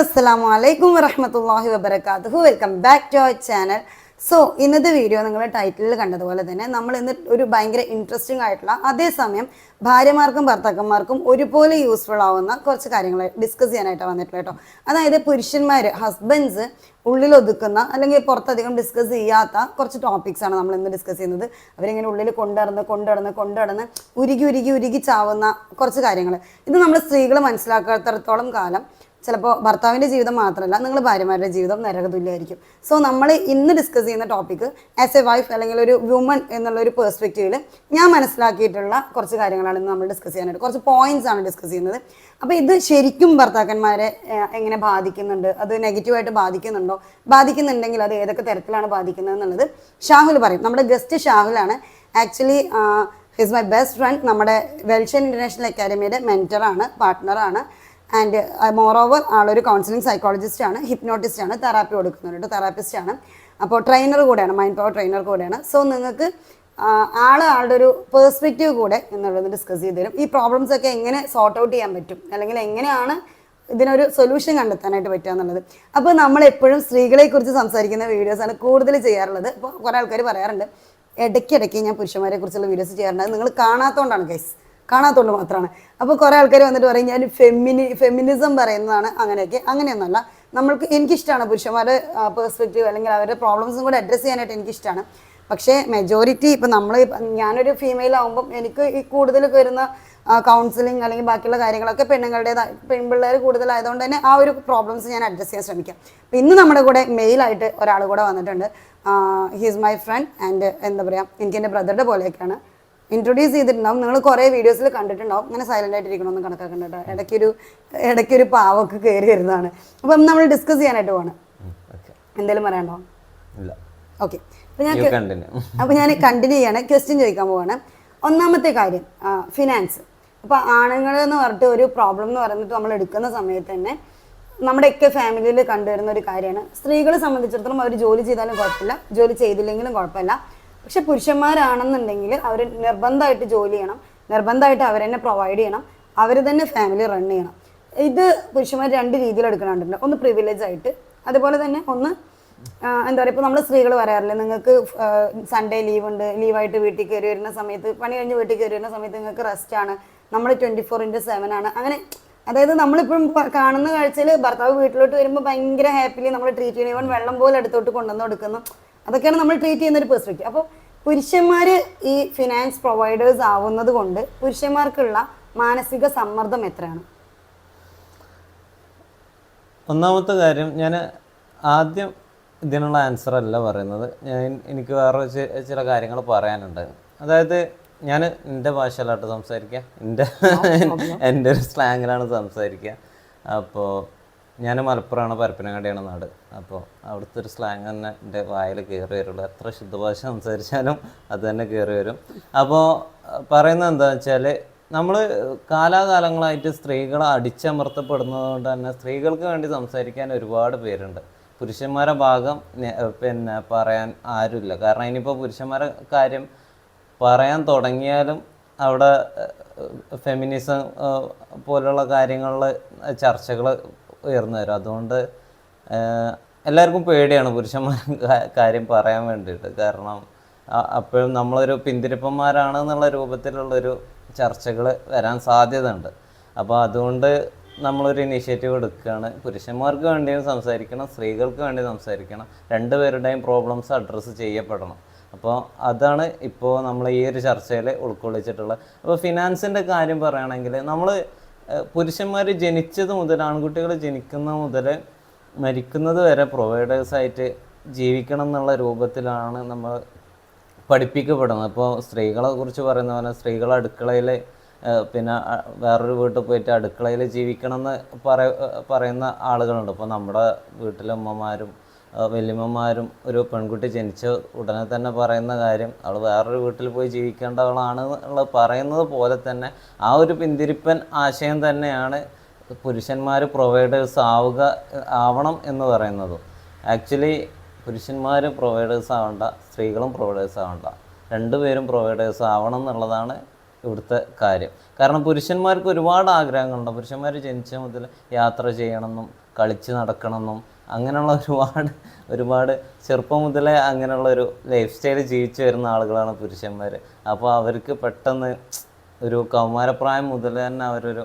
അസ്സലാമു അലൈക്കും വറഹമത്തല്ലാഹി വബർക്കാത്തു welcome back to our channel so ഇന്നത്തെ വീഡിയോ നിങ്ങൾ ടൈറ്റിലിൽ കണ്ടതുപോലെ തന്നെ നമ്മൾ ഇന്ന് ഒരു ഭയങ്കര ഇൻട്രസ്റ്റിംഗ് ആയിട്ടുള്ള അതേസമയം ഭാര്യമാർക്കും ഭർത്താക്കന്മാർക്കും ഒരുപോലെ യൂസ്ഫുൾ ആവുന്ന കുറച്ച് കാര്യങ്ങൾ ഡിസ്കസ് ചെയ്യാനായിട്ടാണ് വന്നിട്ടുള്ളത് കേട്ടോ. അതായത് പുരുഷന്മാർ ഹസ്ബൻഡ്സ് ഉള്ളിൽ ഒതുക്കുന്ന അല്ലെങ്കിൽ പുറത്തധികം ഡിസ്കസ് ചെയ്യാത്ത കുറച്ച് ടോപ്പിക്സ് ആണ് നമ്മൾ ഇന്ന് ഡിസ്കസ് ചെയ്യുന്നത്. അവരിങ്ങനെ ഉള്ളിൽ കൊണ്ടുവന്ന് കൊണ്ടുവന്ന് കൊണ്ടുവന്ന് ഉരുകി ഉരുകി ഉരുകി ചാവുന്ന കുറച്ച് കാര്യങ്ങൾ ഇത് നമ്മൾ സ്ത്രീകൾ മനസ്സിലാക്കാത്തടത്തോളം കാലം ചിലപ്പോൾ ഭർത്താവിന്റെ ജീവിതം മാത്രമല്ല നിങ്ങൾ ഭാര്യമാരുടെ ജീവിതം നരകതുല്യമായിരിക്കും. സോ നമ്മൾ ഇന്ന് ഡിസ്കസ് ചെയ്യുന്ന ടോപ്പിക്ക് ആസ് എ വൈഫ് അല്ലെങ്കിൽ ഒരു വുമൺ എന്നുള്ള ഒരു പേഴ്സ്പെക്റ്റീവിൽ ഞാൻ മനസ്സിലാക്കിയിട്ടുള്ള കുറച്ച് കാര്യങ്ങളാണ് ഇന്ന് നമ്മൾ ഡിസ്കസ് ചെയ്യാനായിട്ട്. കുറച്ച് പോയിന്റ്സ് ആണ് ഡിസ്കസ് ചെയ്യുന്നത്. അപ്പോൾ ഇത് ശരിക്കും ഭർത്താക്കന്മാരെ എങ്ങനെ ബാധിക്കുന്നുണ്ട്? അത് നെഗറ്റീവായിട്ട് ബാധിക്കുന്നുണ്ടോ? ബാധിക്കുന്നുണ്ടെങ്കിൽ അത് ഏതൊക്കെ തരത്തിലാണ് ബാധിക്കുന്നത് എന്നുള്ളത് ഷാഹുൽ പറയും. നമ്മുടെ guest ഷാഹുലാണ്. Actually his my best friend നമ്മുടെ വെൽഷൻ ഇന്റർനാഷണൽ അക്കാഡമിയുടെ മെന്ററാണ് പാർട്ട്ണറാണ് ആൻഡ് മോർ ഓവർ ആളൊരു കൗൺസിലിംഗ് സൈക്കോളജിസ്റ്റ് ആണ് ഹിപ്നോട്ടിസ്റ്റ് ആണ് തെറാപ്പി കൊടുക്കുന്നുണ്ട് തെറാപ്പിസ്റ്റ് ആണ്. അപ്പോൾ ട്രെയിനർ കൂടെയാണ് മൈൻഡ് പവർ ട്രെയിനർ കൂടെയാണ്. സോ നിങ്ങൾക്ക് ആൾ ആളുടെ ഒരു പേഴ്സ്പെക്റ്റീവ് കൂടെ എന്നുള്ളത് ഡിസ്കസ് ചെയ്ത് തരും. ഈ പ്രോബ്ലംസ് ഒക്കെ എങ്ങനെ സോർട്ട് ഔട്ട് ചെയ്യാൻ പറ്റും? അല്ലെങ്കിൽ എങ്ങനെയാണ് ഇതിനൊരു സൊല്യൂഷൻ കണ്ടെത്താനായിട്ട് പറ്റുക എന്നുള്ളത്? അപ്പോൾ നമ്മൾ എപ്പോഴും സ്ത്രീകളെ കുറിച്ച് സംസാരിക്കുന്ന വീഡിയോസാണ് കൂടുതൽ ചെയ്യാറുള്ളത്. അപ്പോൾ കുറേ ആൾക്കാർ പറയാറുണ്ട് ഇടയ്ക്കിടയ്ക്ക് ഞാൻ പുരുഷന്മാരെ കുറിച്ചുള്ള വീഡിയോസ് ചെയ്യാറുണ്ട് നിങ്ങൾ കാണാത്തതുകൊണ്ടാണ് ഗൈസ് കാണാത്തതുകൊണ്ട് മാത്രമാണ് അപ്പോൾ കുറേ ആൾക്കാർ വന്നിട്ട് പറയും ഞാൻ ഫെമിനി ഫെമിനിസം പറയുന്നതാണ് അങ്ങനെയൊക്കെ. അങ്ങനെയൊന്നുമല്ല. നമ്മൾക്ക് എനിക്കിഷ്ടമാണ് പുരുഷന്മാരുടെ പേഴ്സ്പെക്റ്റീവ് അല്ലെങ്കിൽ അവരുടെ പ്രോബ്ലംസും കൂടെ അഡ്രസ്സ് ചെയ്യാനായിട്ട് എനിക്കിഷ്ടമാണ് പക്ഷേ മെജോറിറ്റി ഇപ്പം നമ്മൾ ഞാനൊരു ഫീമെയിൽ ആകുമ്പം എനിക്ക് ഈ കൂടുതൽ വരുന്ന കൗൺസിലിംഗ് അല്ലെങ്കിൽ ബാക്കിയുള്ള കാര്യങ്ങളൊക്കെ പെണ്ണുങ്ങളുടേതായ പെൺപിള്ളേർ കൂടുതലായതുകൊണ്ട് തന്നെ ആ ഒരു പ്രോബ്ലംസ് ഞാൻ അഡ്രസ്സ് ചെയ്യാൻ ശ്രമിക്കാം. ഇന്ന് നമ്മുടെ കൂടെ മെയിലായിട്ട് ഒരാൾ കൂടെ വന്നിട്ടുണ്ട്. ഹീസ് മൈ ഫ്രണ്ട് ആൻഡ് എന്താ പറയുക എനിക്ക് എന്റെ ബ്രദറുടെ പോലെയൊക്കെയാണ്. ഇൻട്രൊഡ്യൂസ് ചെയ്തിട്ടുണ്ടാവും. നിങ്ങൾ കുറേ വീഡിയോസിൽ കണ്ടിട്ടുണ്ടാവും. ഇങ്ങനെ സൈലന്റ് ആയിട്ട് ഇരിക്കണമെന്ന് കണക്കാക്കണ്ട കേട്ടോ. ഇടയ്ക്കൊരു ഇടയ്ക്കൊരു പാവൊക്കെ കയറി വരുന്നതാണ്. അപ്പം നമ്മൾ ഡിസ്കസ് ചെയ്യാനായിട്ട് പോകണം എന്തെങ്കിലും പറയണ്ടോ ഇല്ല. ഓക്കെ അപ്പം ഞാൻ അപ്പം ഞാൻ കണ്ടിന്യൂ ചെയ്യാണ്. ക്വസ്റ്റ്യൻ ചോദിക്കാൻ പോവാണ്. ഒന്നാമത്തെ കാര്യം ഫിനാൻസ് അപ്പോൾ ആണുങ്ങൾ എന്ന് പറഞ്ഞിട്ട് ഒരു പ്രോബ്ലം എന്ന് പറഞ്ഞിട്ട് നമ്മൾ എടുക്കുന്ന സമയത്ത് തന്നെ നമ്മുടെയൊക്കെ ഫാമിലിയിൽ കണ്ടുവരുന്ന ഒരു കാര്യമാണ്. സ്ത്രീകളെ സംബന്ധിച്ചിടത്തോളം അവർ ജോലി ചെയ്താലും കുഴപ്പമില്ല. ജോലി ചെയ്തില്ലെങ്കിലും കുഴപ്പമില്ല. പക്ഷെ പുരുഷന്മാരാണെന്നുണ്ടെങ്കിൽ അവർ നിർബന്ധമായിട്ട് ജോലി ചെയ്യണം. നിർബന്ധമായിട്ട് അവർ തന്നെ പ്രൊവൈഡ് ചെയ്യണം. അവർ തന്നെ ഫാമിലി റൺ ചെയ്യണം. ഇത് പുരുഷന്മാർ രണ്ട് രീതിയിൽ എടുക്കണുണ്ട്. ഒന്ന് പ്രിവിലേജ് ആയിട്ട് അതുപോലെ തന്നെ ഒന്ന് എന്താ പറയുക ഇപ്പോൾ നമ്മൾ സ്ത്രീകൾ പറയാറില്ലേ നിങ്ങൾക്ക് സൺഡേ ലീവ് ഉണ്ട് ലീവായിട്ട് വീട്ടിൽ കയറി വരുന്ന സമയത്ത് പണി കഴിഞ്ഞ് വീട്ടിൽ കയറി വരുന്ന സമയത്ത് നിങ്ങൾക്ക് റെസ്റ്റ് ആണ്. നമ്മൾ ട്വന്റി ഫോർ ഇന്റു സെവൻ ആണ്. അങ്ങനെ അതായത് നമ്മളിപ്പം കാണുന്ന കാഴ്ചയിൽ ഭർത്താവ് വീട്ടിലോട്ട് വരുമ്പോൾ ഭയങ്കര ഹാപ്പിലി നമ്മൾ ട്രീറ്റ് ചെയ്യണം വെള്ളം പോലെ എടുത്തോട്ട് കൊണ്ടുവന്ന് കൊടുക്കുന്നു. അതൊക്കെയാണ് നമ്മൾ ട്രീറ്റ് ചെയ്യുന്ന ഒരു പെർസ്പെക്റ്റീവ് അപ്പോൾ പുരുഷന്മാർ ഈ ഫിനാൻസ് പ്രൊവൈഡേഴ്സ് ആവുന്നത് കൊണ്ട് പുരുഷന്മാർക്കുള്ള മാനസിക സമ്മർദ്ദം എത്രയാണ്? ഒന്നാമത്തെ കാര്യം ഞാൻ ആദ്യം ഇതിനുള്ള ആൻസർ അല്ല പറയുന്നത്. ഞാൻ എനിക്ക് വേറെ ചില കാര്യങ്ങൾ പറയാനുണ്ട്. അതായത് ഞാൻ എന്റെ ഭാഷയിലായിട്ട് സംസാരിക്കുക എന്റെ എന്റെ ഒരു സ്ലാങ്ങിലാണ് സംസാരിക്കുക അപ്പോൾ ഞാൻ മലപ്പുറമാണ് പരപ്പനങ്ങാടിയാണ് നാട്. അപ്പോൾ അവിടുത്തെ ഒരു സ്ലാങ് തന്നെ എന്റെ വായിൽ കയറി വരുള്ളൂ. എത്ര ശുദ്ധഭാഷ സംസാരിച്ചാലും അത് തന്നെ കയറി വരും. അപ്പോൾ പറയുന്നത് എന്താ വെച്ചാൽ നമ്മൾ കാലാകാലങ്ങളായിട്ട് സ്ത്രീകളെ അടിച്ചമർത്തപ്പെടുന്നത് കൊണ്ട് തന്നെ സ്ത്രീകൾക്ക് വേണ്ടി സംസാരിക്കാൻ ഒരുപാട് പേരുണ്ട്. പുരുഷന്മാരെ ഭാഗം പിന്നെ പറയാൻ ആരുമില്ല. കാരണം ഇനിയിപ്പോൾ പുരുഷന്മാരെ കാര്യം പറയാൻ തുടങ്ങിയാലും അവിടെ ഫെമിനിസം പോലുള്ള കാര്യങ്ങളിൽ ചർച്ചകൾ ഉയർന്നു വരും. അതുകൊണ്ട് എല്ലാവർക്കും പേടിയാണ് പുരുഷന്മാർ കാര്യം പറയാൻ വേണ്ടിയിട്ട്. കാരണം അപ്പോഴും നമ്മളൊരു പിന്തിരിപ്പന്മാരാണ് എന്നുള്ള രൂപത്തിലുള്ളൊരു ചർച്ചകൾ വരാൻ സാധ്യതയുണ്ട്. അപ്പോൾ അതുകൊണ്ട് നമ്മളൊരു ഇനീഷ്യേറ്റീവ് എടുക്കുകയാണ്. പുരുഷന്മാർക്ക് വേണ്ടിയും സംസാരിക്കണം സ്ത്രീകൾക്ക് വേണ്ടി സംസാരിക്കണം. രണ്ടുപേരുടെയും പ്രോബ്ലംസ് അഡ്രസ്സ് ചെയ്യപ്പെടണം. അപ്പോൾ അതാണ് ഇപ്പോൾ നമ്മൾ ഈ ഒരു ചർച്ചയിൽ ഉൾക്കൊള്ളിച്ചിട്ടുള്ളത്. അപ്പോൾ ഫിനാൻസിന്റെ കാര്യം പറയുകയാണെങ്കിൽ നമ്മൾ പുരുഷന്മാർ ജനിച്ചത് മുതൽ ആൺകുട്ടികൾ ജനിക്കുന്ന മുതൽ മരിക്കുന്നത് വരെ പ്രൊവൈഡേഴ്സായിട്ട് ജീവിക്കണം എന്നുള്ള രൂപത്തിലാണ് നമ്മൾ പഠിപ്പിക്കപ്പെടുന്നത്. ഇപ്പോൾ സ്ത്രീകളെ കുറിച്ച് പറയുന്ന പോലെ സ്ത്രീകൾ അടുക്കളയിൽ പിന്നെ വേറൊരു വീട്ടിൽ പോയിട്ട് അടുക്കളയിൽ ജീവിക്കണം എന്ന് പറയുന്ന ആളുകളുണ്ട്. ഇപ്പോൾ നമ്മുടെ വീട്ടിലെ ഉമ്മമാരും വല്യമ്മമാരും ഒരു പെൺകുട്ടി ജനിച്ച ഉടനെ തന്നെ പറയുന്ന കാര്യം അവൾ വേറൊരു വീട്ടിൽ പോയി ജീവിക്കേണ്ടവളാണ് എന്നുള്ള പറയുന്നത് പോലെ തന്നെ ആ ഒരു പിന്തിരിപ്പൻ ആശയം തന്നെയാണ് പുരുഷന്മാർ പ്രൊവൈഡേഴ്സ് ആവുക ആവണം എന്ന് പറയുന്നത്. ആക്ച്വലി പുരുഷന്മാർ പ്രൊവൈഡേഴ്സ് ആവണ്ട സ്ത്രീകളും പ്രൊവൈഡേഴ്സ് ആവണ്ട. രണ്ടുപേരും പ്രൊവൈഡേഴ്സ് ആവണം എന്നുള്ളതാണ് ഇവിടുത്തെ കാര്യം. കാരണം പുരുഷന്മാർക്ക് ഒരുപാട് ആഗ്രഹങ്ങളുണ്ട്. പുരുഷന്മാർ ജനിച്ച മുതൽ യാത്ര ചെയ്യണമെന്നും കളിച്ച് നടക്കണമെന്നും അങ്ങനെയുള്ള ഒരുപാട് ഒരുപാട് ചെറുപ്പം മുതലേ അങ്ങനെയുള്ള ഒരു ലൈഫ് സ്റ്റൈൽ ജീവിച്ചു വരുന്ന ആളുകളാണ് പുരുഷന്മാർ അപ്പോൾ അവർക്ക് പെട്ടെന്ന് ഒരു കൗമാരപ്രായം മുതൽ തന്നെ അവരൊരു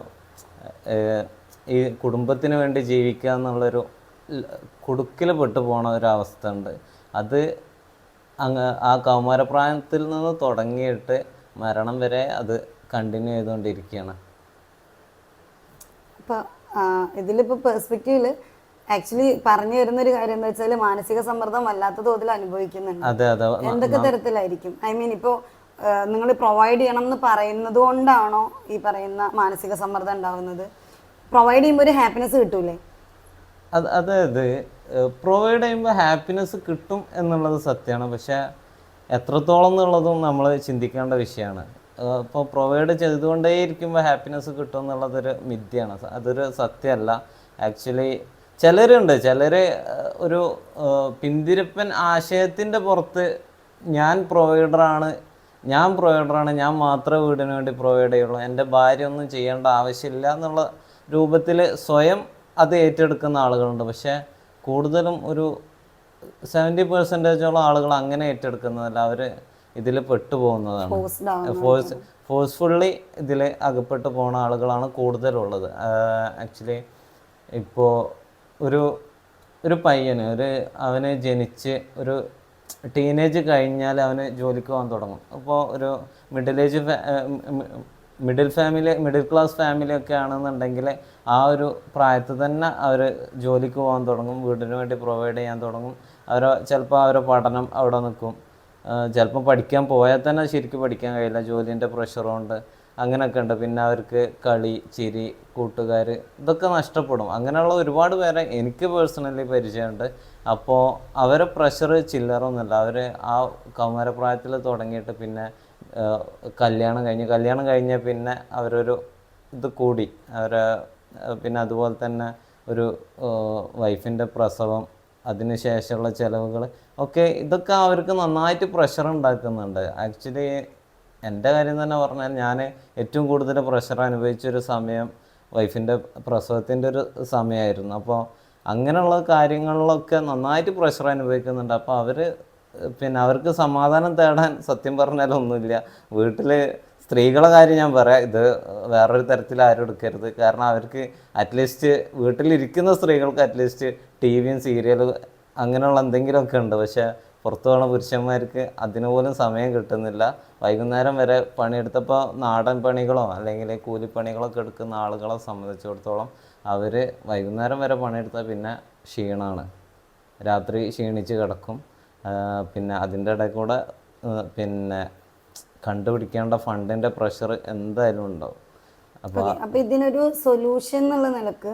ഈ കുടുംബത്തിന് വേണ്ടി ജീവിക്കുക എന്നുള്ളൊരു കുടുക്കിൽ പെട്ടു പോണ ഒരു അവസ്ഥ ഉണ്ട് അത് അങ്ങ് ആ കൗമാരപ്രായത്തിൽ നിന്ന് തുടങ്ങിയിട്ട് മരണം വരെ അത് കണ്ടിന്യൂ ചെയ്തുകൊണ്ടിരിക്കുകയാണ്. അപ്പോൾ ഇതിലിപ്പോൾ പെർസ്പെക്റ്റീവിൽ ആക്ച്വലി പറഞ്ഞു വരുന്ന ഒരു കാര്യം എന്താ വെച്ചാൽ മാനസിക സമ്മർദ്ദം വല്ലാത്ത തോതിൽ അനുഭവിക്കുന്നുണ്ട്. എന്തൊക്കെ തരത്തിലായിരിക്കും? ഐ മീൻ ഇപ്പോ നിങ്ങൾ പ്രൊവൈഡ് ചെയ്യണം എന്ന് പറയുന്നത് കൊണ്ടാണോ ഈ പറയുന്ന മാനസിക സമ്മർദ്ദം ഉണ്ടാവുന്നത്? പ്രൊവൈഡ് ചെയ്യുമ്പോൾ ഒരു ഹാപ്പിനെസ് കിട്ടൂലേ? അത് അതായത് പ്രൊവൈഡ് ചെയ്യുമ്പോൾ ഹാപ്പിനെസ് കിട്ടും എന്നുള്ളത് സത്യമാണ് പക്ഷെ എത്രത്തോളം എന്നുള്ളതും നമ്മൾ ചിന്തിക്കേണ്ട വിഷയമാണ്. ഇപ്പോൾ പ്രൊവൈഡ് ചെയ്തുകൊണ്ടേയിരിക്കുമ്പോൾ ഹാപ്പിനെസ് കിട്ടും എന്നുള്ളതൊരു മിഥ്യയാണ്. അതൊരു സത്യമല്ല. ആക്ച്വലി ചിലരുണ്ട്. ചിലർ ഒരു പിന്തിരിപ്പൻ ആശയത്തിന്റെ പുറത്ത് ഞാൻ പ്രൊവൈഡറാണ് ഞാൻ പ്രൊവൈഡറാണ് ഞാൻ മാത്രമേ വീടിന് വേണ്ടി പ്രൊവൈഡ് ചെയ്യുള്ളൂ. എന്റെ ഭാര്യ ഒന്നും ചെയ്യേണ്ട ആവശ്യമില്ല എന്നുള്ള രൂപത്തിൽ സ്വയം അത് ഏറ്റെടുക്കുന്ന ആളുകളുണ്ട്. പക്ഷേ കൂടുതലും ഒരു സെവന്റി പെർസെന്റേജോളം ആളുകൾ അങ്ങനെ ഏറ്റെടുക്കുന്നതല്ല. അവർ ഇതിൽ പെട്ടുപോകുന്നതാണ് ഫോഴ്സ് ഫോഴ്സ്ഫുള്ളി ഇതിൽ അകപ്പെട്ടു പോകുന്ന ആളുകളാണ് കൂടുതലുള്ളത്. ആക്ച്വലി ഇപ്പോൾ ഒരു ഒരു പയ്യന് ഒരു അവന് ജനിച്ച് ഒരു ടീനേജ് കഴിഞ്ഞാൽ അവന് ജോലിക്ക് പോകാൻ തുടങ്ങും. അപ്പോൾ ഒരു middle age middle family middle class family ഒക്കെ ആണെന്നുണ്ടെങ്കിൽ ആ ഒരു പ്രായത്തിൽ തന്നെ അവർ ജോലിക്ക് പോകാൻ തുടങ്ങും വീടിന് വേണ്ടി പ്രൊവൈഡ് ചെയ്യാൻ തുടങ്ങും. അവർ ചിലപ്പോൾ അവരെ പഠനം അവിടെ നിൽക്കും ചിലപ്പോൾ പഠിക്കാൻ പോയാൽ തന്നെ ശരിക്കും പഠിക്കാൻ കഴിയില്ല. ജോലിന്റെ പ്രഷർ അങ്ങനെയൊക്കെ ഉണ്ട്. പിന്നെ അവർക്ക് കളി ചിരി കൂട്ടുകാർ ഇതൊക്കെ നഷ്ടപ്പെടും. അങ്ങനെയുള്ള ഒരുപാട് പേരെ എനിക്ക് പേഴ്സണലി പരിചയമുണ്ട്. അപ്പോൾ അവരെ പ്രഷർ ചില്ലറൊന്നുമില്ല. അവർ ആ കൗമാരപ്രായത്തിൽ തുടങ്ങിയിട്ട് പിന്നെ കല്യാണം കഴിഞ്ഞ് കല്യാണം കഴിഞ്ഞ പിന്നെ അവരൊരു ഇത് കൂടി. അവരെ പിന്നെ അതുപോലെ തന്നെ ഒരു വൈഫിന്റെ പ്രസവം അതിനുശേഷമുള്ള ചിലവുകൾ ഒക്കെ ഇതൊക്കെ അവർക്ക് നന്നായിട്ട് പ്രഷർ ഉണ്ടാക്കുന്നുണ്ട്. ആക്ച്വലി എന്റെ കാര്യം തന്നെ പറഞ്ഞാൽ ഞാൻ ഏറ്റവും കൂടുതൽ പ്രഷർ അനുഭവിച്ചൊരു സമയം വൈഫിന്റെ പ്രസവത്തിന്റെ ഒരു സമയമായിരുന്നു. അപ്പോൾ അങ്ങനെയുള്ള കാര്യങ്ങളിലൊക്കെ നന്നായിട്ട് പ്രഷർ അനുഭവിക്കുന്നുണ്ട്. അപ്പോൾ അവർ പിന്നെ അവർക്ക് സമാധാനം തേടാൻ സത്യം പറഞ്ഞാൽ ഒന്നുമില്ല. വീട്ടിൽ സ്ത്രീകളെ കാര്യം ഞാൻ പറയാം. ഇത് വേറൊരു തരത്തിൽ ആരും എടുക്കരുത്. കാരണം അവർക്ക് അറ്റ്ലീസ്റ്റ് വീട്ടിലിരിക്കുന്ന സ്ത്രീകൾക്ക് അറ്റ്ലീസ്റ്റ് ടി വിയും സീരിയലും അങ്ങനെയുള്ള എന്തെങ്കിലുമൊക്കെ ഉണ്ട്. പക്ഷേ പുറത്തു പോകുന്ന പുരുഷന്മാർക്ക് അതിനുപോലും സമയം കിട്ടുന്നില്ല. വൈകുന്നേരം വരെ പണിയെടുത്തപ്പോൾ നാടൻ പണികളോ അല്ലെങ്കിൽ കൂലിപ്പണികളൊക്കെ എടുക്കുന്ന ആളുകളെ സംബന്ധിച്ചിടത്തോളം അവർ വൈകുന്നേരം വരെ പണിയെടുത്താൽ പിന്നെ ക്ഷീണമാണ് രാത്രി ക്ഷീണിച്ച് കിടക്കും. പിന്നെ അതിന്റെ ഇടയിൽ കൂടെ പിന്നെ കണ്ടുപിടിക്കേണ്ട ഫണ്ടിന്റെ പ്രഷർ എന്തായാലും ഉണ്ടാവും. അപ്പൊ ഇതിനൊരു സൊല്യൂഷൻ എന്നുള്ള നിലയ്ക്ക്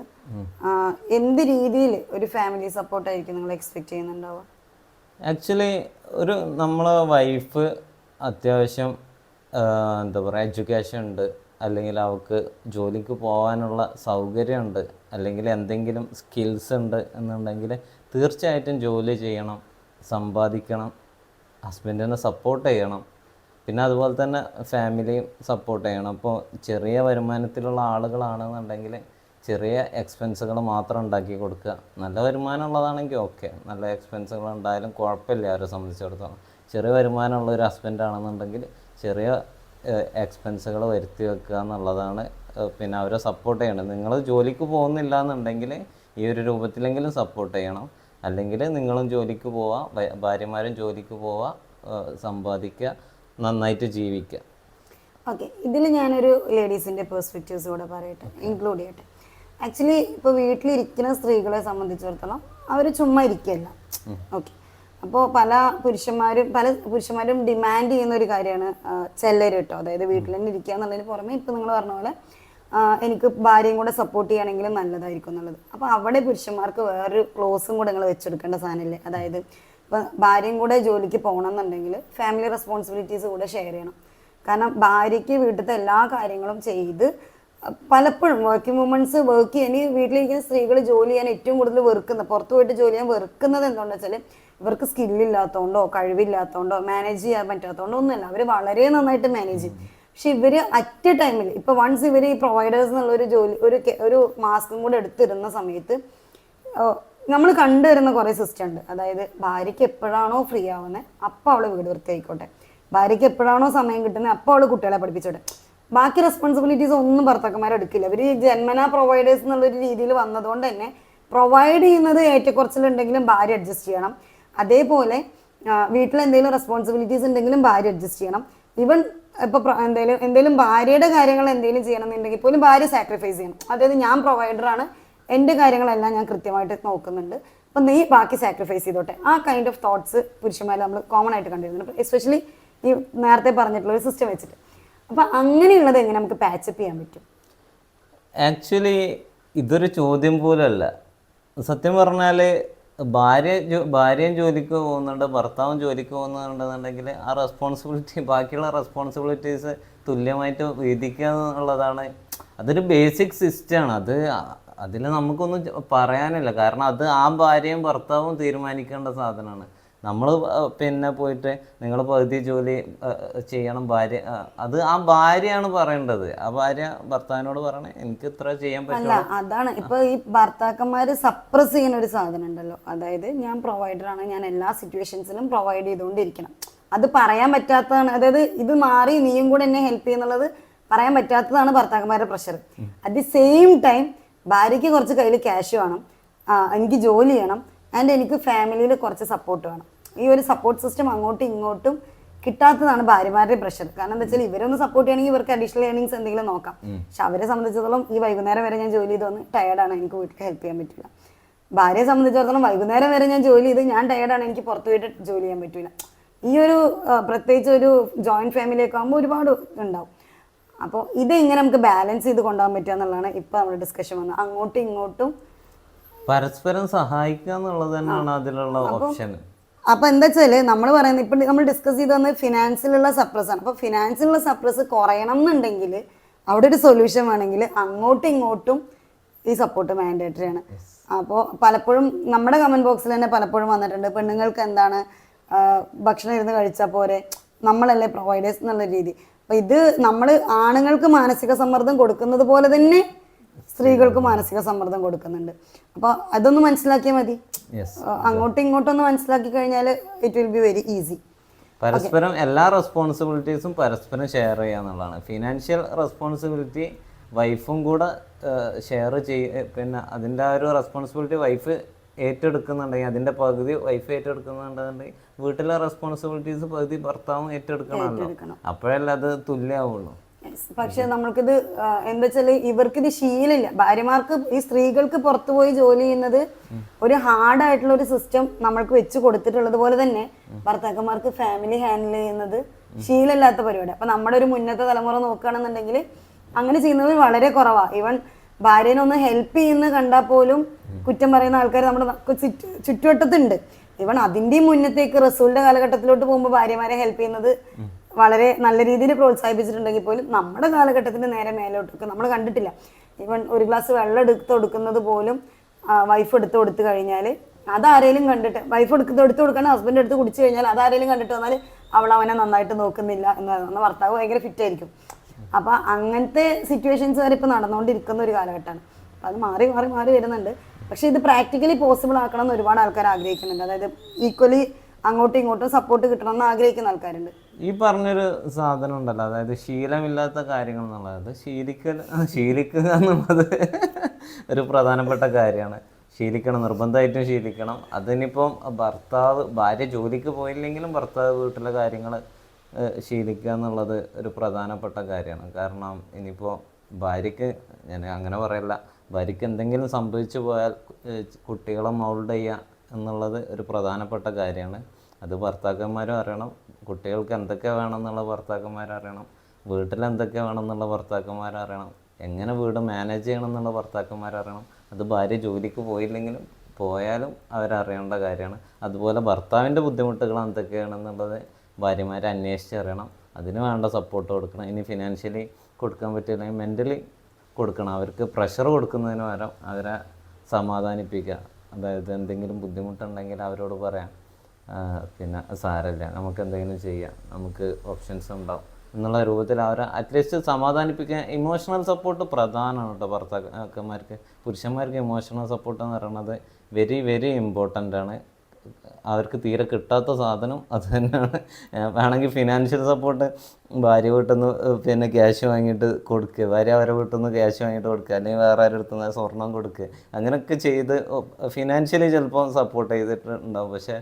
എന്ത് രീതിയിൽ ഒരു ഫാമിലി സപ്പോർട്ട് ആയിരിക്കും നിങ്ങൾ എക്സ്പെക്ട് ചെയ്യുന്നുണ്ടാവുക? ആക്ച്വലി ഒരു നമ്മളെ വൈഫ് അത്യാവശ്യം എന്താ പറയുക എഡ്യൂക്കേഷൻ ഉണ്ട്. അല്ലെങ്കിൽ അവൾക്ക് ജോലിക്ക് പോകാനുള്ള സൗകര്യമുണ്ട്. അല്ലെങ്കിൽ എന്തെങ്കിലും സ്കിൽസ് ഉണ്ട് എന്നുണ്ടെങ്കിൽ തീർച്ചയായിട്ടും ജോലി ചെയ്യണം സമ്പാദിക്കണം ഹസ്ബൻഡിനെ സപ്പോർട്ട് ചെയ്യണം. പിന്നെ അതുപോലെ തന്നെ ഫാമിലിയും സപ്പോർട്ട് ചെയ്യണം. അപ്പോൾ ചെറിയ വരുമാനത്തിലുള്ള ആളുകളാണെന്നുണ്ടെങ്കിൽ ചെറിയ എക്സ്പെൻസുകൾ മാത്രം ഉണ്ടാക്കി കൊടുക്കുക. നല്ല വരുമാനം ഉള്ളതാണെങ്കിൽ ഓക്കെ നല്ല എക്സ്പെൻസുകൾ ഉണ്ടായാലും കുഴപ്പമില്ല അവരെ സംബന്ധിച്ചിടത്തോളം. ചെറിയ വരുമാനമുള്ള ഒരു ഹസ്ബൻഡ് ആണെന്നുണ്ടെങ്കിൽ ചെറിയ എക്സ്പെൻസുകൾ വരുത്തി വെക്കുക എന്നുള്ളതാണ് പിന്നെ അവരെ സപ്പോർട്ട് ചെയ്യണം. നിങ്ങൾ ജോലിക്ക് പോകുന്നില്ല എന്നുണ്ടെങ്കിൽ ഈ ഒരു രൂപത്തിലെങ്കിലും സപ്പോർട്ട് ചെയ്യണം. അല്ലെങ്കിൽ നിങ്ങളും ജോലിക്ക് പോവുക ഭ- ഭാര്യമാരും ജോലിക്ക് പോവുക സമ്പാദിക്കുക നന്നായിട്ട് ജീവിക്കുക. ഓക്കെ ഇതിൽ ഞാനൊരു ലേഡീസിന്റെ പെർസ്പെക്റ്റീവ്സ് കൂടെ പറയട്ടെ. ഇൻക്ലൂഡ് ചെയ്യട്ടെ. ആക്ച്വലി ഇപ്പോൾ വീട്ടിലിരിക്കുന്ന സ്ത്രീകളെ സംബന്ധിച്ചിടത്തോളം അവർ ചുമ്മാ ഇരിക്കുകയല്ല ഓക്കെ അപ്പോൾ പല പുരുഷന്മാരും പല പുരുഷന്മാരും ഡിമാൻഡ് ചെയ്യുന്ന ഒരു കാര്യമാണ് ചിലർ കേട്ടോ അതായത് വീട്ടിൽ തന്നെ ഇരിക്കുക എന്നുള്ളതിന് പുറമെ ഇപ്പം നിങ്ങൾ പറഞ്ഞ പോലെ എനിക്ക് ഭാര്യയും കൂടെ സപ്പോർട്ട് ചെയ്യുകയാണെങ്കിലും നല്ലതായിരിക്കും എന്നുള്ളത്. അപ്പോൾ അവിടെ പുരുഷന്മാർക്ക് വേറൊരു ക്ലോസും കൂടെ നിങ്ങൾ വെച്ചെടുക്കേണ്ട സാധനമില്ലേ. അതായത് ഇപ്പം ഭാര്യയും കൂടെ ജോലിക്ക് പോകണം എന്നുണ്ടെങ്കിൽ ഫാമിലി റെസ്പോൺസിബിലിറ്റീസ് കൂടെ ഷെയർ ചെയ്യണം. കാരണം ഭാര്യയ്ക്ക് വീട്ടിലത്തെ എല്ലാ കാര്യങ്ങളും ചെയ്ത് പലപ്പോഴും വർക്കിംഗ് വുമൺസ് വർക്ക് ചെയ്യാൻ ഈ വീട്ടിലിരിക്കുന്ന സ്ത്രീകൾ ജോലി ചെയ്യാൻ ഏറ്റവും കൂടുതൽ വെറുക്കുന്നത് പുറത്തു പോയിട്ട് ജോലി ചെയ്യാൻ വെറുക്കുന്നത് എന്താണെന്ന് വെച്ചാൽ ഇവർക്ക് സ്കില്ലില്ലാത്തതുകൊണ്ടോ കഴിവില്ലാത്തതുകൊണ്ടോ മാനേജ് ചെയ്യാൻ പറ്റാത്തതുകൊണ്ടോ ഒന്നുമല്ല. അവർ വളരെ നന്നായിട്ട് മാനേജ് ചെയ്യും. പക്ഷെ ഇവർ അറ്റ് ടൈമിൽ ഇപ്പൊ വൺസ് ഇവർ ഈ പ്രൊവൈഡേഴ്സ് എന്നുള്ള ഒരു ജോലി ഒരു ഒരു മാസ്കും കൂടെ എടുത്തിരുന്ന സമയത്ത് നമ്മൾ കണ്ടുവരുന്ന കുറേ സിസ്റ്റം ഉണ്ട്. അതായത് ഭാര്യയ്ക്ക് എപ്പോഴാണോ ഫ്രീ ആവുന്നത് അപ്പോൾ അവൾ വീട് വൃത്തിയായിക്കോട്ടെ. ഭാര്യയ്ക്ക് എപ്പോഴാണോ സമയം കിട്ടുന്നത് അപ്പോൾ അവൾ കുട്ടികളെ പഠിപ്പിച്ചോട്ടെ. ബാക്കി റെസ്പോൺസിബിലിറ്റീസ് ഒന്നും ഭർത്താക്കന്മാർ എടുക്കില്ല. അവർ ജന്മന പ്രൊവൈഡേഴ്സ് എന്നുള്ളൊരു രീതിയിൽ വന്നതുകൊണ്ട് തന്നെ പ്രൊവൈഡ് ചെയ്യുന്നത് ഏറ്റക്കുറച്ചിലുണ്ടെങ്കിലും ഭാര്യ അഡ്ജസ്റ്റ് ചെയ്യണം. അതേപോലെ വീട്ടിൽ എന്തെങ്കിലും റെസ്പോൺസിബിലിറ്റീസ് ഉണ്ടെങ്കിലും ഭാര്യ അഡ്ജസ്റ്റ് ചെയ്യണം. ഈവൻ ഇപ്പൊ എന്തെങ്കിലും എന്തെങ്കിലും ഭാര്യയുടെ കാര്യങ്ങൾ എന്തെങ്കിലും ചെയ്യണം എന്നുണ്ടെങ്കിൽ പോലും ഭാര്യ സാക്രിഫൈസ് ചെയ്യണം. അതായത് ഞാൻ പ്രൊവൈഡറാണ് എന്റെ കാര്യങ്ങളെല്ലാം ഞാൻ കൃത്യമായിട്ട് നോക്കുന്നുണ്ട്. അപ്പം നീ ബാക്കി സാക്രിഫൈസ് ചെയ്തോട്ടെ. ആ കൈൻഡ് ഓഫ് തോട്ട്സ് പുരുഷന്മാർ നമ്മൾ കോമൺ ആയിട്ട് കണ്ടിരുന്നുണ്ട്. എസ്പെഷ്യലി ഈ നേരത്തെ പറഞ്ഞിട്ടുള്ള ഒരു സിസ്റ്റം വെച്ചിട്ട്. അപ്പം അങ്ങനെയുള്ളത് എങ്ങനെ നമുക്ക് പാച്ചപ്പ് ചെയ്യാൻ പറ്റും? ആക്ച്വലി ഇതൊരു ചോദ്യം പോലല്ല. സത്യം പറഞ്ഞാൽ ഭാര്യ ഭാര്യയും ജോലിക്ക് പോകുന്നുണ്ട് ഭർത്താവും ജോലിക്ക് പോകുന്നുണ്ടെന്നുണ്ടെങ്കിൽ ആ റെസ്പോൺസിബിലിറ്റി ബാക്കിയുള്ള റെസ്പോൺസിബിലിറ്റീസ് തുല്യമായിട്ട് വീതിക്കുക എന്നുള്ളതാണ്. അതൊരു ബേസിക് സിസ്റ്റമാണ് അത് അതിൽ നമുക്കൊന്നും പറയാനില്ല. കാരണം അത് ആ ഭാര്യയും ഭർത്താവും തീരുമാനിക്കേണ്ട സാധനമാണ്. നമ്മൾ പിന്നെ പോയിട്ട് നിങ്ങൾ പകുതി ജോലി ചെയ്യണം ഭാര്യ അത് ആ ഭാര്യയാണ് പറയേണ്ടത്. ആ ഭാര്യ ഭർത്താവിനോട് പറയണേ എനിക്ക് ഇത്ര ചെയ്യാൻ പറ്റില്ല അതാണ്. ഇപ്പൊ ഈ ഭർത്താക്കന്മാര് സപ്രസ് ചെയ്യുന്ന ഒരു സാധനം ഉണ്ടല്ലോ. അതായത് ഞാൻ പ്രൊവൈഡർ ആണ് ഞാൻ എല്ലാ സിറ്റുവേഷൻസിലും പ്രൊവൈഡ് ചെയ്തുകൊണ്ടിരിക്കണം. അത് പറയാൻ പറ്റാത്തതാണ് അതായത് ഇത് മാറി നീയും കൂടെ എന്നെ ഹെൽപ്പ് ചെയ്യുന്നുള്ളത് പറയാൻ പറ്റാത്തതാണ് ഭർത്താക്കന്മാരുടെ pressure at the same time ഭാര്യയ്ക്ക് കുറച്ച് കയ്യിൽ ക്യാഷ് വേണം. എനിക്ക് ജോലി ചെയ്യണം. ആൻഡ് എനിക്ക് ഫാമിലിയിൽ കുറച്ച് സപ്പോർട്ട് വേണം. ഈ ഒരു സപ്പോർട്ട് സിസ്റ്റം അങ്ങോട്ടും ഇങ്ങോട്ടും കിട്ടാത്തതാണ് ഭാര്യമാരുടെ പ്രഷർ കാരണം എന്താ വെച്ചാൽ ഇവരൊന്ന് സപ്പോർട്ട് ചെയ്യണമെങ്കിൽ ഇവർക്ക് അഡീഷണൽ ഏർണിങ്സ് എന്തെങ്കിലും നോക്കാം. പക്ഷെ അവരെ സംബന്ധിച്ചിടത്തോളം ഈ വൈകുന്നേരം വരെ ഞാൻ ജോലി ചെയ്ത് വന്ന് ടയർഡാണ് എനിക്ക് വീട്ടിൽ ഹെൽപ്പ് ചെയ്യാൻ പറ്റില്ല. ഭാര്യയെ സംബന്ധിച്ചിടത്തോളം വൈകുന്നേരം വരെ ഞാൻ ജോലി ചെയ്ത് ഞാൻ ടയർഡാണ് എനിക്ക് പുറത്ത് പോയിട്ട് ജോലി ചെയ്യാൻ പറ്റില്ല ഈ ഒരു പ്രത്യേകിച്ച് ഒരു ജോയിന്റ് ഫാമിലിയൊക്കെ ആകുമ്പോൾ ഒരുപാട് ഉണ്ടാവും. അപ്പോൾ ഇതെങ്ങനെ നമുക്ക് ബാലൻസ് ചെയ്ത് കൊണ്ടുപോകാൻ പറ്റുക എന്നുള്ളതാണ് ഇപ്പോൾ നമ്മുടെ ഡിസ്കഷൻ വന്നത്. അങ്ങോട്ടും ഇങ്ങോട്ടും പരസ്പരം സഹായിക്കുക എന്നുള്ളത് തന്നെയാണ് അതിലുള്ള ഓപ്ഷൻ അപ്പൊ എന്താ വെച്ചാൽ നമ്മൾ പറയുന്നത് ഇപ്പൊ നമ്മൾ ഡിസ്കസ് ചെയ്ത് വന്നത് ഫിനാൻസിലുള്ള സപ്രസ് ആണ്. അപ്പൊ ഫിനാൻസിലുള്ള സപ്രസ് കുറയണം എന്നുണ്ടെങ്കിൽ അവിടെ ഒരു സൊല്യൂഷൻ വേണമെങ്കിൽ അങ്ങോട്ടും ഇങ്ങോട്ടും ഈ സപ്പോർട്ട് മാൻഡേറ്ററി ആണ്. അപ്പോൾ പലപ്പോഴും നമ്മുടെ കമന്റ് ബോക്സിൽ തന്നെ പലപ്പോഴും വന്നിട്ടുണ്ട്. പെണ്ണുങ്ങൾക്ക് എന്താണ് ഭക്ഷണം ഇരുന്ന് കഴിച്ചാൽ പോരെ നമ്മളല്ലേ പ്രൊവൈഡേഴ്സ് എന്നുള്ള രീതി. അപ്പൊ ഇത് നമ്മൾ ആണുങ്ങൾക്ക് മാനസിക സമ്മർദ്ദം കൊടുക്കുന്നത് പോലെ തന്നെ സ്ത്രീകൾക്ക് മാനസിക സമ്മർദ്ദം കൊടുക്കുന്നുണ്ട്. അപ്പൊ അതൊന്ന് മനസ്സിലാക്കിയാൽ മതി. അങ്ങോട്ടും ഇങ്ങോട്ടും ഒന്ന് മനസ്സിലാക്കി കഴിഞ്ഞാൽ it will be very easy പരസ്പരം എല്ലാ റെസ്പോൺസിബിലിറ്റീസും പരസ്പരം ഷെയർ ചെയ്യുക എന്നുള്ളതാണ്. ഫിനാൻഷ്യൽ റെസ്പോൺസിബിലിറ്റി വൈഫും കൂടെ ഷെയർ ചെയ്യ പിന്നെ അതിന്റെ ആ ഒരു റെസ്പോൺസിബിലിറ്റി വൈഫ് ഏറ്റെടുക്കുന്നുണ്ടെങ്കിൽ അതിന്റെ പകുതി വൈഫ് ഏറ്റെടുക്കുന്നുണ്ടെന്നുണ്ടെങ്കിൽ വീട്ടിലെ റെസ്പോൺസിബിലിറ്റീസ് പകുതി ഭർത്താവും ഏറ്റെടുക്കണമല്ലോ. അപ്പോഴല്ലേ അത് തുല്യമാവുള്ളൂ. പക്ഷെ നമ്മൾക്കിത് എന്താ വെച്ചാൽ ഇത് ശീലമില്ല ഭാര്യമാർക്ക് ഈ സ്ത്രീകൾക്ക് പുറത്തു പോയി ജോലി ചെയ്യുന്നത് ഒരു ഹാർഡ് ആയിട്ടുള്ള ഒരു സിസ്റ്റം നമ്മൾക്ക് വെച്ച് കൊടുത്തിട്ടുള്ളത് പോലെ തന്നെ ഭർത്താക്കന്മാർക്ക് ഫാമിലി ഹാൻഡിൽ ചെയ്യുന്നത് ശീലമില്ലാത്ത പരിപാടി അപ്പൊ നമ്മുടെ ഒരു മുന്നത്തെ തലമുറ നോക്കുകയാണെന്നുണ്ടെങ്കിൽ അങ്ങനെ ചെയ്യുന്നത് വളരെ കുറവാ. ഈവൻ ഭാര്യനെ ഒന്ന് ഹെൽപ്പ് ചെയ്യുന്ന കണ്ടാൽ പോലും കുറ്റം പറയുന്ന ആൾക്കാർ നമ്മുടെ ചുറ്റുവട്ടത്തുണ്ട്. ഇവൺ അതിന്റെയും മുന്നത്തേക്ക് റസൂലിന്റെ കാലഘട്ടത്തിലോട്ട് പോകുമ്പോൾ ഭാര്യമാരെ ഹെൽപ്പ് ചെയ്യുന്നത് വളരെ നല്ല രീതിയിൽ പ്രോത്സാഹിപ്പിച്ചിട്ടുണ്ടെങ്കിൽ പോലും നമ്മുടെ കാലഘട്ടത്തിന് നേരെ മേലോട്ടൊക്കെ നമ്മൾ കണ്ടിട്ടില്ല. ഈവൻ ഒരു ഗ്ലാസ് വെള്ളം എടുത്ത് കൊടുക്കുന്നത് പോലും വൈഫ് എടുത്ത് കൊടുത്തു കഴിഞ്ഞാൽ അതാരേലും കണ്ടിട്ട് വൈഫ് എടുത്ത് എടുത്ത് കൊടുക്കണം ഹസ്ബൻഡ് എടുത്ത് കുടിച്ചു കഴിഞ്ഞാൽ അതാരേലും കണ്ടിട്ട് വന്നാൽ അവൾ അവനെ നന്നായിട്ട് നോക്കുന്നില്ല എന്ന് പറയുന്നത് ഭർത്താവ് ഭയങ്കര ഫിറ്റ് ആയിരിക്കും. അപ്പൊ അങ്ങനത്തെ സിറ്റുവേഷൻസ് വരെ ഇപ്പൊ നടന്നുകൊണ്ടിരിക്കുന്ന ഒരു കാലഘട്ടമാണ്. അപ്പൊ അത് മാറി മാറി മാറി വരുന്നുണ്ട്. പക്ഷെ ഇത് പ്രാക്ടിക്കലി പോസിബിൾ ആക്കണം എന്ന് ഒരുപാട് ആൾക്കാർ ആഗ്രഹിക്കുന്നുണ്ട്. അതായത് ഈക്വലി അങ്ങോട്ടും ഇങ്ങോട്ടും സപ്പോർട്ട് കിട്ടണം എന്ന് ആഗ്രഹിക്കുന്ന ആൾക്കാരുണ്ട്. ഈ പറഞ്ഞൊരു സാധനം ഉണ്ടല്ലോ. അതായത് ശീലമില്ലാത്ത കാര്യങ്ങൾ എന്നുള്ളത്. ശീലിക്കൽ ആ, ശീലിക്കുക എന്നുള്ളത് ഒരു പ്രധാനപ്പെട്ട കാര്യമാണ്. ശീലിക്കണം നിർബന്ധമായിട്ടും ശീലിക്കണം. അതിനിപ്പം ഭർത്താവ് ഭാര്യ ജോലിക്ക് പോയില്ലെങ്കിലും ഭർത്താവ് വീട്ടിലെ കാര്യങ്ങൾ ശീലിക്കുക എന്നുള്ളത് ഒരു പ്രധാനപ്പെട്ട കാര്യമാണ്. കാരണം ഇനിയിപ്പോൾ ഭാര്യയ്ക്ക് ഞാൻ അങ്ങനെ പറയല്ല. ഭാര്യയ്ക്ക് എന്തെങ്കിലും സംഭവിച്ചു പോയാൽ കുട്ടികളെ മൗൾഡ് ചെയ്യുക എന്നുള്ളത് ഒരു പ്രധാനപ്പെട്ട കാര്യമാണ്. അത് ഭർത്താക്കന്മാരും അറിയണം. കുട്ടികൾക്ക് എന്തൊക്കെ വേണം എന്നുള്ള ഭർത്താക്കന്മാർ അറിയണം. വീട്ടിൽ എന്തൊക്കെ വേണം എന്നുള്ള ഭർത്താക്കന്മാർ അറിയണം. എങ്ങനെ വീട് മാനേജ് ചെയ്യണം എന്നുള്ള ഭർത്താക്കന്മാർ അറിയണം. അത് ഭാര്യ ജോലിക്ക് പോയില്ലെങ്കിലും പോയാലും അവരറിയേണ്ട കാര്യമാണ്. അതുപോലെ ഭർത്താവിന്റെ ബുദ്ധിമുട്ടുകൾ എന്തൊക്കെയാണെന്നുള്ളത് ഭാര്യമാരെ അന്വേഷിച്ച് അറിയണം. അതിന് വേണ്ട സപ്പോർട്ട് കൊടുക്കണം. ഇനി ഫിനാൻഷ്യലി കൊടുക്കാൻ പറ്റില്ലെങ്കിൽ മെന്റലി കൊടുക്കണം. അവർക്ക് പ്രഷർ കൊടുക്കുന്നതിന് പകരം അവരെ സമാധാനിപ്പിക്കുക. അതായത് എന്തെങ്കിലും ബുദ്ധിമുട്ടുണ്ടെങ്കിൽ അവരോട് പറയാം. പിന്നെ സാരമില്ല. നമുക്ക് എന്തെങ്കിലും ചെയ്യാം. നമുക്ക് ഓപ്ഷൻസ് ഉണ്ടാവും. എന്നുള്ള രൂപത്തിൽ അവരെ അറ്റ്ലീസ്റ്റ് സമാധാനിപ്പിക്കാൻ ഇമോഷണൽ സപ്പോർട്ട് പ്രധാനമാണ് കേട്ടോ ഭർത്താക്കന്മാർക്ക്. പുരുഷന്മാർക്ക് ഇമോഷണൽ സപ്പോർട്ട് എന്ന് പറയുന്നത് വെരി വെരി ഇമ്പോർട്ടന്റ് ആണ്. അവർക്ക് തീരെ കിട്ടാത്ത സാധനം അത് തന്നെയാണ്. വേണമെങ്കിൽ ഫിനാൻഷ്യൽ സപ്പോർട്ട് ഭാര്യ വീട്ടിൽ നിന്ന് പിന്നെ ക്യാഷ് വാങ്ങിയിട്ട് കൊടുക്കുക ഭാര്യ അവരെ വീട്ടിൽ നിന്ന് ക്യാഷ് വാങ്ങിയിട്ട് കൊടുക്കുക അല്ലെങ്കിൽ വേറെ ആരുടെ നിന്ന് സ്വർണം കൊടുക്കുക അങ്ങനെയൊക്കെ ചെയ്ത് ഫിനാൻഷ്യലി ചിലപ്പോൾ സപ്പോർട്ട് ചെയ്തിട്ടുണ്ടാവും. പക്ഷേ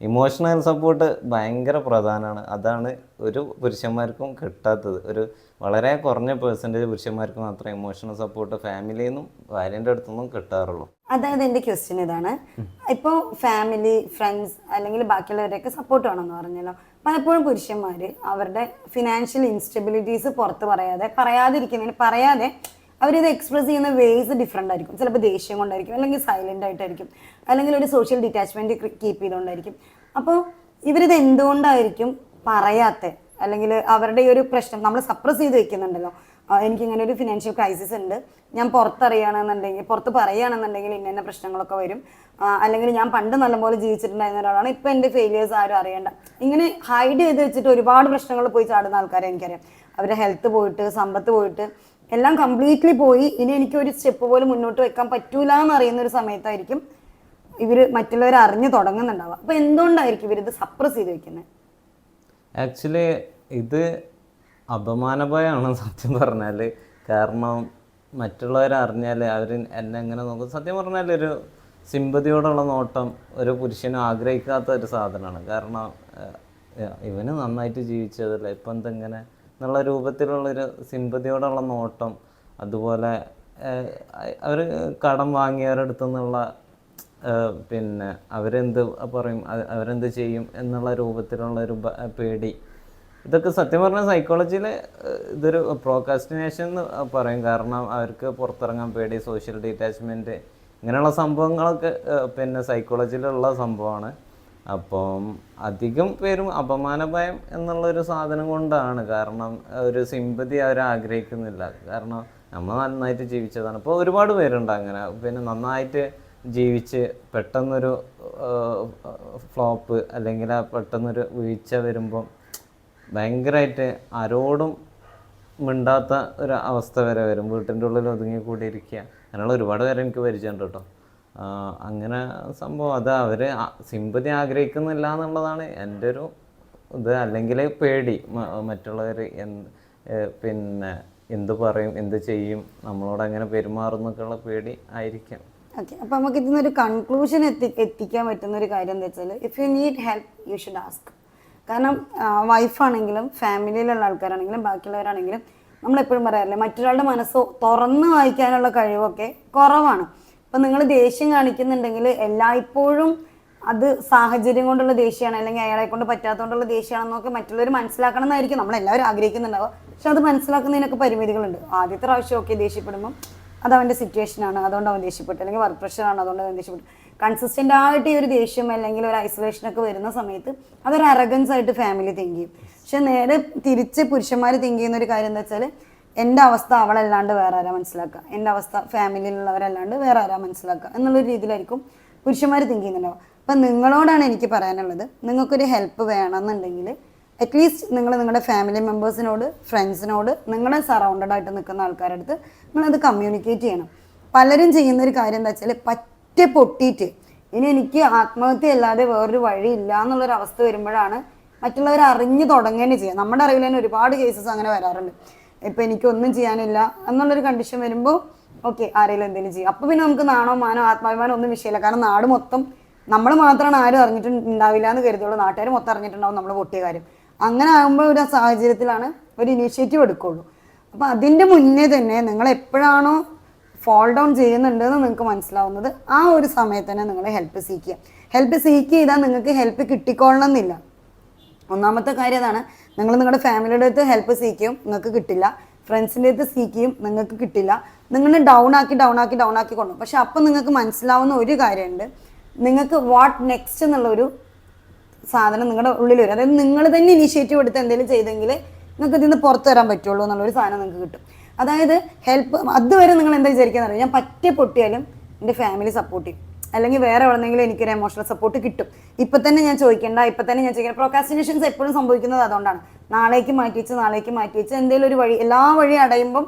ഇമോഷണൽ സപ്പോർട്ട് ഭയങ്കര പ്രധാനമാണ് അതാണ് ഒരു പുരുഷന്മാർക്കും കിട്ടാത്തത്. ഒരു വളരെ കുറഞ്ഞ പേഴ്സന്റേജ് പുരുഷന്മാർക്ക് മാത്രമേ ഇമോഷണൽ സപ്പോർട്ട് ഫാമിലിയിൽ നിന്നും ഭാര്യന്റെ അടുത്തുനിന്നും കിട്ടാറുള്ളൂ. അതായത് എന്റെ ക്വസ്റ്റ്യൻ ഇതാണ്. ഇപ്പോൾ ഫാമിലി ഫ്രണ്ട്സ് അല്ലെങ്കിൽ ബാക്കിയുള്ളവരെയൊക്കെ സപ്പോർട്ട് വേണമെന്ന് പറഞ്ഞല്ലോ. പലപ്പോഴും പുരുഷന്മാർ അവരുടെ ഫിനാൻഷ്യൽ ഇൻസ്റ്റബിലിറ്റീസ് പുറത്ത് പറയാതെ പറയാതിരിക്കുന്നതിന് പറയാതെ അവരിത് എക്സ്പ്രസ് ചെയ്യുന്ന വേസ് ഡിഫറെന്റ് ആയിരിക്കും. ചിലപ്പോൾ ദേഷ്യം കൊണ്ടായിരിക്കും അല്ലെങ്കിൽ സൈലന്റ് ആയിട്ടായിരിക്കും അല്ലെങ്കിൽ ഒരു സോഷ്യൽ ഡിറ്റാച്ച്മെന്റ് കീപ്പ് ചെയ്തുകൊണ്ടായിരിക്കും അപ്പോൾ ഇവരിത് എന്തുകൊണ്ടായിരിക്കും പറയാത്ത? അല്ലെങ്കിൽ അവരുടെ ഈ ഒരു പ്രശ്നം നമ്മൾ സപ്രസ് ചെയ്ത് വെക്കുന്നുണ്ടല്ലോ. എനിക്ക് എനിക്കിങ്ങനെ ഒരു ഫിനാൻഷ്യൽ ക്രൈസിസ് ഉണ്ട്. ഞാൻ പുറത്തറിയണമെന്നുണ്ടെങ്കിൽ പുറത്ത് പറയുകയാണെന്നുണ്ടെങ്കിൽ ഇന്ന ഇന്ന പ്രശ്നങ്ങളൊക്കെ വരും. അല്ലെങ്കിൽ ഞാൻ പണ്ട് നല്ലപോലെ ജീവിച്ചിട്ടുണ്ടായിരുന്ന ഒരാളാണ് ഇപ്പം എന്റെ ഫെയിലിയേഴ്സ് ആരും അറിയണ്ട. ഇങ്ങനെ ഹൈഡ് ചെയ്ത് വെച്ചിട്ട് ഒരുപാട് പ്രശ്നങ്ങൾ പോയി ചാടുന്ന ആൾക്കാരെ എനിക്കറിയാം. അവരുടെ ഹെൽത്ത് പോയിട്ട് സമ്പത്ത് പോയിട്ട് എല്ലാം കംപ്ലീറ്റ്ലി പോയി. ഇനി എനിക്ക് ഒരു സ്റ്റെപ്പ് പോലും മുന്നോട്ട് വെക്കാൻ പറ്റൂല എന്ന് അറിയുന്ന ഒരു സമയത്തായിരിക്കും ഇവർ മറ്റുള്ളവർ അറിഞ്ഞു തുടങ്ങുന്നുണ്ടാവുക. അപ്പോൾ എന്തുകൊണ്ടായിരിക്കും ഇവരിത് സപ്രസ് ചെയ്ത് വെക്കുന്നത് ആക്ച്വലി ഇത് അപമാനഭയമാണ് സത്യം പറഞ്ഞാൽ കാരണം മറ്റുള്ളവർ അറിഞ്ഞാൽ അവർ എന്നെ എങ്ങനെ നോക്കും. സത്യം പറഞ്ഞാൽ ഒരു സിമ്പതിയോടുള്ള നോട്ടം ഒരു പുരുഷനും ആഗ്രഹിക്കാത്ത ഒരു സാധനമാണ്. കാരണം ഇവന് നന്നായിട്ട് ജീവിച്ചതല്ല. ഇപ്പം എന്തെങ്ങനെ എന്നുള്ള രൂപത്തിലുള്ളൊരു സിമ്പതിയോടുള്ള നോട്ടം അതുപോലെ അവർ കടം വാങ്ങിയവരടുത്തു നിന്നുള്ള പിന്നെ അവരെന്ത് പറയും അവരെന്ത് ചെയ്യും എന്നുള്ള രൂപത്തിലുള്ള ഒരു പേടി. ഇതൊക്കെ സത്യം പറഞ്ഞാൽ സൈക്കോളജിയിൽ ഇതൊരു പ്രോകാസ്റ്റിനേഷൻ എന്ന് പറയും. കാരണം അവർക്ക് പുറത്തിറങ്ങാൻ പേടി സോഷ്യൽ ഡിറ്റാച്ച്മെന്റ് ഇങ്ങനെയുള്ള സംഭവങ്ങളൊക്കെ പിന്നെ സൈക്കോളജിയിലുള്ള സംഭവമാണ്. അപ്പം അധികം പേരും അപമാനഭയം എന്നുള്ളൊരു സാധനം കൊണ്ടാണ്. കാരണം ഒരു സിമ്പതി അവർ ആഗ്രഹിക്കുന്നില്ല. കാരണം നമ്മൾ നന്നായിട്ട് ജീവിച്ചതാണ്. ഇപ്പോൾ ഒരുപാട് പേരുണ്ട് അങ്ങനെ. പിന്നെ നന്നായിട്ട് ജീവിച്ച് പെട്ടെന്നൊരു ഫ്ലോപ്പ് അല്ലെങ്കിൽ ആ പെട്ടെന്നൊരു വീഴ്ച വരുമ്പം ഭയങ്കരമായിട്ട് ആരോടും മിണ്ടാത്ത ഒരു അവസ്ഥ വരെ വരും. വീട്ടിന്റെ ഉള്ളിൽ ഒതുങ്ങി കൂടിയിരിക്കുക. അങ്ങനെയുള്ള ഒരുപാട് പേരെ എനിക്ക് പരിചയമുണ്ട് കേട്ടോ. അങ്ങനെ സംഭവം. അത് അവർ സിമ്പതി ആഗ്രഹിക്കുന്നില്ല എന്നുള്ളതാണ് എന്റെ ഒരു ഇത്. അല്ലെങ്കിൽ പേടി. മറ്റുള്ളവർ പിന്നെ എന്ത് പറയും എന്ത് ചെയ്യും നമ്മളോട് അങ്ങനെ പെരുമാറും പേടി ആയിരിക്കാം. ഓക്കെ. അപ്പോൾ നമുക്ക് ഇതിന്നൊരു കൺക്ലൂഷൻ എത്തി എത്തിക്കാൻ പറ്റുന്ന ഒരു കാര്യം എന്താ വെച്ചാൽ if you need help you should ask കാരണം വൈഫാണെങ്കിലും ഫാമിലിയിലുള്ള ആൾക്കാരാണെങ്കിലും ബാക്കിയുള്ളവരാണെങ്കിലും നമ്മളെപ്പോഴും പറയാറില്ലേ മറ്റൊരാളുടെ മനസ്സ് തുറന്ന് വായിക്കാനുള്ള കഴിവൊക്കെ കുറവാണ്. ഇപ്പം നിങ്ങൾ ദേഷ്യം കാണിക്കുന്നുണ്ടെങ്കിൽ എല്ലായ്പ്പോഴും അത് സാഹചര്യം കൊണ്ടുള്ള ദേഷ്യമാണ് അല്ലെങ്കിൽ അയാളെ കൊണ്ട് പറ്റാത്തതുകൊണ്ടുള്ള ദേഷ്യമാണെന്നൊക്കെ മറ്റുള്ളവർ മനസ്സിലാക്കണം എന്നായിരിക്കും. നമ്മളെല്ലാവരും ആഗ്രഹിക്കുന്നുണ്ടാവുക. പക്ഷെ അത് മനസ്സിലാക്കുന്നതിനൊക്കെ പരിമിതികളുണ്ട്. ആദ്യത്തെ പ്രാവശ്യം ഒക്കെ ദേഷ്യപ്പെടുമ്പം അത് അവന്റെ സിറ്റുവേഷനാണ് അതുകൊണ്ട് അവൻ ദേഷ്യപ്പെട്ടു. അല്ലെങ്കിൽ വർക്ക് പ്രഷറാണ് അതുകൊണ്ട് അവൻ ദേഷ്യപ്പെട്ടു. കൺസിസ്റ്റന്റ് ആയിട്ട് ഈ ഒരു ദേഷ്യം അല്ലെങ്കിൽ ഒരു ഐസൊലേഷൻ ഒക്കെ വരുന്ന സമയത്ത് അതൊരു അറഗൻസ് ആയിട്ട് ഫാമിലി തിങ്ക് ചെയ്യും. പക്ഷെ നേരെ തിരിച്ച് പുരുഷന്മാർ തിങ്ക് ചെയ്യുന്ന ഒരു കാര്യം എന്താ വെച്ചാൽ എന്റെ അവസ്ഥ അവളല്ലാണ്ട് വേറെ ആരാ മനസ്സിലാക്കുക? എന്റെ അവസ്ഥ ഫാമിലിയിലുള്ളവരല്ലാണ്ട് വേറെ ആരാ മനസ്സിലാക്കുക എന്നുള്ളൊരു രീതിയിലായിരിക്കും പുരുഷന്മാർ തിങ്ക് ചെയ്യുന്നുണ്ടാവുക. അപ്പം നിങ്ങളോടാണ് എനിക്ക് പറയാനുള്ളത്. നിങ്ങൾക്കൊരു ഹെൽപ്പ് വേണമെന്നുണ്ടെങ്കിൽ അറ്റ്ലീസ്റ്റ് നിങ്ങൾ നിങ്ങളുടെ ഫാമിലി മെമ്പേഴ്സിനോട് ഫ്രണ്ട്സിനോട് നിങ്ങളെ സറൗണ്ടഡ് ആയിട്ട് നിൽക്കുന്ന ആൾക്കാരുടെ അടുത്ത് നിങ്ങളത് കമ്മ്യൂണിക്കേറ്റ് ചെയ്യണം. പലരും ചെയ്യുന്ന ഒരു കാര്യം എന്താ വെച്ചാൽ പറ്റ പൊട്ടിയിട്ട് ഇനി എനിക്ക് ആത്മഹത്യ അല്ലാതെ വേറൊരു വഴി ഇല്ല എന്നുള്ളൊരു അവസ്ഥ വരുമ്പോഴാണ് മറ്റുള്ളവർ അറിഞ്ഞു തുടങ്ങേണ്ടി ചെയ്യുക. നമ്മുടെ അറിവിൽ തന്നെ ഒരുപാട് കേസസ് അങ്ങനെ വരാറുണ്ട്. ഇപ്പം എനിക്കൊന്നും ചെയ്യാനില്ല എന്നുള്ളൊരു കണ്ടീഷൻ വരുമ്പോൾ ഓക്കെ ആരെങ്കിലും എന്തെങ്കിലും ചെയ്യും. അപ്പോൾ പിന്നെ നമുക്ക് നാണോ മാനോ ആത്മാഭിമാനോ ഒന്നും വിഷയമില്ല. കാരണം നാട് മൊത്തം നമ്മൾ മാത്രമാണ് ആരും അറിഞ്ഞിട്ടുണ്ടാവില്ല എന്ന് കരുതുള്ളൂ. നാട്ടുകാർ മൊത്തം അറിഞ്ഞിട്ടുണ്ടാവും നമ്മൾ പൊട്ടിയ കാര്യം. അങ്ങനെ ആകുമ്പോൾ ഒരു സാഹചര്യത്തിലാണ് ഒരു ഇനീഷ്യേറ്റീവ് എടുക്കുള്ളൂ. അപ്പോൾ അതിന്റെ മുന്നേ തന്നെ നിങ്ങൾ എപ്പോഴാണോ ഫോൾ ഡൗൺ ചെയ്യുന്നുണ്ടെന്ന് നിങ്ങൾക്ക് മനസ്സിലാവുന്നത് ആ ഒരു സമയത്ത് തന്നെ നിങ്ങൾ ഹെൽപ്പ് സീക്ക് ചെയ്യുക ഹെൽപ്പ് സീക്ക് ചെയ്താൽ നിങ്ങൾക്ക് ഹെൽപ്പ് കിട്ടിക്കൊള്ളണം എന്നില്ല ഒന്നാമത്തെ കാര്യം അതാണ് നിങ്ങൾ നിങ്ങളുടെ ഫാമിലിയുടെ അടുത്ത് ഹെൽപ്പ് സീക്കും നിങ്ങൾക്ക് കിട്ടില്ല. ഫ്രണ്ട്സിന്റെ അടുത്ത് സീക്കും നിങ്ങൾക്ക് കിട്ടില്ല. നിങ്ങൾ ഡൗൺ ആക്കി ഡൗൺ ആക്കി ഡൗൺ ആക്കി കൊണ്ടു പക്ഷെ അപ്പം നിങ്ങൾക്ക് മനസ്സിലാവുന്ന ഒരു കാര്യമുണ്ട്. നിങ്ങൾക്ക് വാട്ട് നെക്സ്റ്റ് എന്നുള്ളൊരു സാധനം നിങ്ങളുടെ ഉള്ളിൽ വരും. അതായത് നിങ്ങൾ തന്നെ ഇനീഷ്യേറ്റീവ് എടുത്ത് എന്തെങ്കിലും ചെയ്തെങ്കിൽ നിങ്ങൾക്ക് ഇതിൽ നിന്ന് പുറത്തു വരാൻ പറ്റുള്ളൂ എന്നുള്ളൊരു സാധനം നിങ്ങൾക്ക് കിട്ടും. അതായത് ഹെൽപ്പ് അതുവരെ നിങ്ങൾ എന്താ വിചാരിക്കാന്ന് അറിയാം? ഞാൻ പറ്റേ പൊട്ടിയാലും എന്റെ ഫാമിലി സപ്പോർട്ട് ചെയ്യും. അല്ലെങ്കിൽ വേറെ എവിടെന്നെങ്കിലും എനിക്കൊരു എമോഷണൽ സപ്പോർട്ട് കിട്ടും. ഇപ്പൊ തന്നെ ഞാൻ ചോദിക്കേണ്ട ഇപ്പൊ തന്നെ ഞാൻ ചോദിക്കണം പ്രോക്കാസ്റ്റിനേഷൻസ് എപ്പോഴും സംഭവിക്കുന്നത് അതുകൊണ്ടാണ്. നാളേക്ക് മാറ്റി വെച്ച് നാളേക്ക് മാറ്റി വെച്ച് എന്തെങ്കിലും ഒരു വഴി എല്ലാ വഴി അടയുമ്പം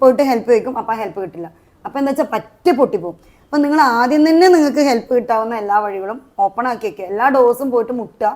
പോയിട്ട് ഹെൽപ്പ് ചോദിക്കും അപ്പം ഹെൽപ്പ് കിട്ടില്ല. അപ്പം എന്താ വെച്ചാൽ പറ്റ പൊട്ടിപ്പോവും അപ്പം നിങ്ങൾ ആദ്യം തന്നെ നിങ്ങൾക്ക് ഹെൽപ്പ് കിട്ടാവുന്ന എല്ലാ വഴികളും ഓപ്പൺ ആക്കി വെക്കുക. എല്ലാ ഡോസും പോയിട്ട് മുട്ടുക.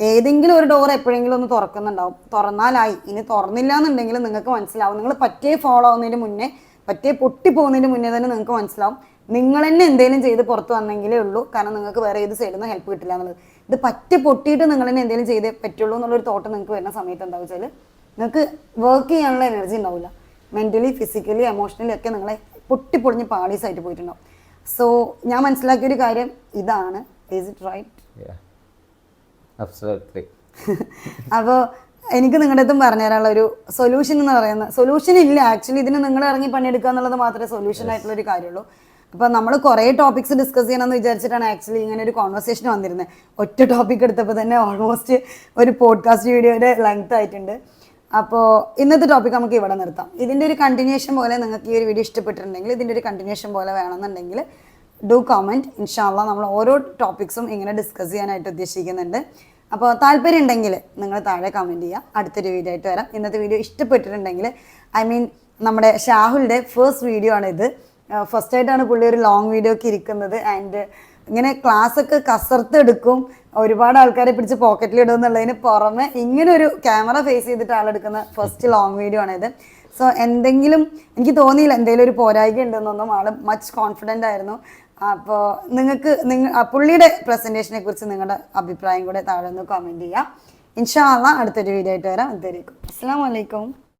ഏതെങ്കിലും ഒരു ഡോർ എപ്പോഴെങ്കിലും ഒന്ന് തുറക്കുന്നുണ്ടാവും. തുറന്നാലായി. ഇനി തുറന്നില്ല എന്നുണ്ടെങ്കിൽ നിങ്ങൾക്ക് മനസ്സിലാവും. നിങ്ങൾ പറ്റേ ഫോളോ ആവുന്നതിന് മുന്നേ പറ്റേ പൊട്ടി പോകുന്നതിന് മുന്നേ തന്നെ നിങ്ങൾക്ക് മനസ്സിലാവും. നിങ്ങൾ തന്നെ എന്തെങ്കിലും ചെയ്ത് പുറത്ത് വന്നെങ്കിലേ ഉള്ളൂ. കാരണം നിങ്ങൾക്ക് വേറെ ഏത് സൈഡിൽ നിന്ന് ഹെൽപ്പ് കിട്ടില്ല എന്നുള്ളത്. ഇത് പറ്റി പൊട്ടിയിട്ട് നിങ്ങൾ തന്നെ എന്തെങ്കിലും ചെയ്തേ പറ്റുള്ളൂ എന്നുള്ളൊരു തോട്ട് നിങ്ങൾക്ക് വരുന്ന സമയത്ത് എന്താ വെച്ചാൽ നിങ്ങൾക്ക് വർക്ക് ചെയ്യാനുള്ള എനർജി ഉണ്ടാവില്ല. മെന്റലി ഫിസിക്കലി എമോഷണലി ഒക്കെ നിങ്ങളെ പൊട്ടിപ്പൊളിഞ്ഞ് പാളീസായിട്ട് പോയിട്ടുണ്ടാവും. സോ ഞാൻ മനസ്സിലാക്കിയ ഒരു കാര്യം ഇതാണ്. ഈസ് ഇറ്റ് റൈറ്റ് അപ്പോൾ എനിക്ക് നിങ്ങളുടെ അടുത്തും പറഞ്ഞു തരാനുള്ള ഒരു സൊല്യൂഷൻ എന്ന് പറയുന്നത് സൊല്യൂഷൻ ഇല്ല. ആക്ച്വലി ഇതിന് നിങ്ങൾ ഇറങ്ങി പണിയെടുക്കുക എന്നുള്ളത് മാത്രമേ സൊല്യൂഷൻ ആയിട്ടുള്ള ഒരു കാര്യമുള്ളൂ. അപ്പോൾ നമ്മൾ കുറേ ടോപ്പിക്സ് ഡിസ്കസ് ചെയ്യണമെന്ന് വിചാരിച്ചിട്ടാണ് ആക്ച്വലി ഇങ്ങനെ ഒരു കോൺവെർസേഷൻ വന്നിരുന്നത് ഒറ്റ ടോപ്പിക് എടുത്തപ്പോൾ തന്നെ ഓൾമോസ്റ്റ് ഒരു പോഡ്കാസ്റ്റ് വീഡിയോയുടെ ലെങ്ത് ആയിട്ടുണ്ട്. അപ്പോൾ ഇന്നത്തെ ടോപ്പിക് നമുക്ക് ഇവിടെ നിർത്താം. ഇതിന്റെ ഒരു കണ്ടിന്യൂഷൻ പോലെ നിങ്ങൾക്ക് ഈ ഒരു വീഡിയോ ഇഷ്ടപ്പെട്ടിട്ടുണ്ടെങ്കിൽ ഇതിന്റെ ഒരു കണ്ടിന്യൂഷൻ പോലെ വേണമെന്നുണ്ടെങ്കിൽ ഡു കമന്റ് ഇൻഷാല്ല നമ്മൾ ഓരോ ടോപ്പിക്സും ഇങ്ങനെ ഡിസ്കസ് ചെയ്യാനായിട്ട് ഉദ്ദേശിക്കുന്നുണ്ട്. അപ്പോൾ താല്പര്യം ഉണ്ടെങ്കിൽ നിങ്ങൾ താഴെ കമന്റ് ചെയ്യുക. അടുത്തൊരു വീഡിയോ ആയിട്ട് വരാം. ഇന്നത്തെ വീഡിയോ ഇഷ്ടപ്പെട്ടിട്ടുണ്ടെങ്കിൽ ഐ മീൻ നമ്മുടെ ഷാഹുലിന്റെ ഫസ്റ്റ് വീഡിയോ ആണ് ഇത് ഫസ്റ്റ് ആയിട്ടാണ് പുള്ളി ഒരു ലോങ് വീഡിയോ ഒക്കെ ഇരിക്കുന്നത്. ആൻഡ് ഇങ്ങനെ ക്ലാസ് ഒക്കെ കസർത്ത് എടുക്കും ഒരുപാട് ആൾക്കാരെ പിടിച്ച് പോക്കറ്റിൽ ഇടും എന്നുള്ളതിന് പുറമെ ഇങ്ങനെ ഒരു ക്യാമറ ഫേസ് ചെയ്തിട്ട് ആളെടുക്കുന്ന ഫസ്റ്റ് ലോങ് വീഡിയോ ആണിത്. സോ എന്തെങ്കിലും എനിക്ക് തോന്നിയില്ല എന്തെങ്കിലും ഒരു പോരായ്മ ഉണ്ടെന്നൊന്നും ആൾ മച്ച് കോൺഫിഡന്റ് ആയിരുന്നു. അപ്പോൾ നിങ്ങൾക്ക് നിങ്ങൾ പുള്ളിയുടെ പ്രസന്റേഷനെ കുറിച്ച് നിങ്ങളുടെ അഭിപ്രായം കൂടെ താഴെ ഒന്ന് കമന്റ് ചെയ്യാം. ഇൻഷാ അള്ളാ അടുത്തൊരു വീഡിയോ ആയിട്ട് വരാം. അതുവരേക്കും അസ്സാം വലൈക്കും